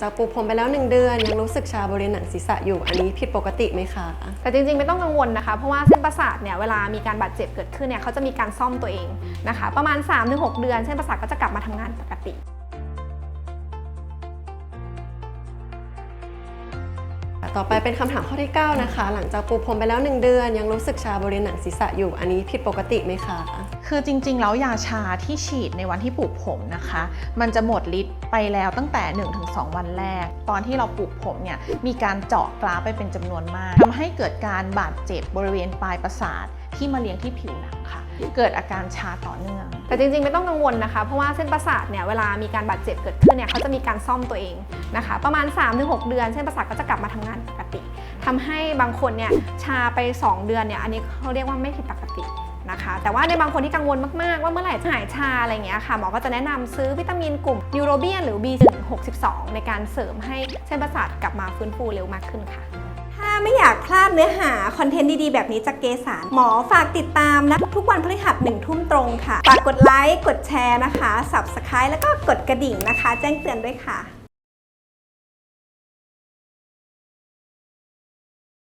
จากปูพรมไปแล้ว 1 เดือน ยังรู้สึกชาบริเวณหนังศีรษะอยู่อันนี้ผิดปกติไหมคะ แต่จริงๆไม่ต้องกังวลนะคะ เพราะว่าเส้นประสาทเนี่ยเวลามีการบาดเจ็บเกิดขึ้นเนี่ยเขาจะมีการซ่อมตัวเองนะคะ ประมาณ 3-6 เดือนเส้นประสาทก็จะกลับมาทำงานปกติ ต่อไปเป็นคำถามข้อที่ 9 นะคะ หลังจากปูพรมไปแล้ว 1 เดือน ยังรู้สึกชาบริเวณหนังศีรษะอยู่อันนี้ผิดปกติไหมคะ คือจริงๆ แล้วยาชาที่ฉีดในวันที่ปลูกผมนะคะ มันจะหมดฤทธิ์ไปแล้วตั้งแต่ 1-2 วันแรก ตอนที่เราปลูกผมเนี่ยมีการเจาะกราฟไปเป็นจำนวนมากทำให้เกิดการบาดเจ็บบริเวณปลายประสาทที่มาเลี้ยงที่ผิวหนังค่ะ เกิดอาการชาต่อเนื่อง แต่จริงๆ ไม่ต้องกังวลนะคะ เพราะว่าเส้นประสาทเนี่ยเวลามีการบาดเจ็บเกิดขึ้นเนี่ยเขาจะมีการซ่อมตัวเองนะคะ ประมาณ 3-6 เดือนเส้นประสาทก็จะกลับมาทำงานปกติ ทำให้บางคนเนี่ยชาไป 2 เดือนเนี่ยอันนี้เขาเรียกว่าไม่ผิดปกตินะคะแต่ว่าในบางคนที่กังวลมาก ๆ ว่าเมื่อไหร่จะหายชาอะไรเงี้ยค่ะหมอก็จะแนะนำซื้อวิตามินกลุ่มยูโรเบียนหรือ B162 ในการเสริมให้เส้นประสาทกลับมาฟื้นฟูเร็วมากขึ้นค่ะ ถ้าไม่อยากพลาดเนื้อหาคอนเทนต์ดี ๆ แบบนี้จากเกสารหมอฝากติดตามนะ ทุกวันพฤหัสหนึ่งทุ่มตรงค่ะ ฝากกดไลค์กดแชร์นะคะ Subscribe แล้วก็กดกระดิ่งนะคะ แจ้งเตือนด้วยค่ะ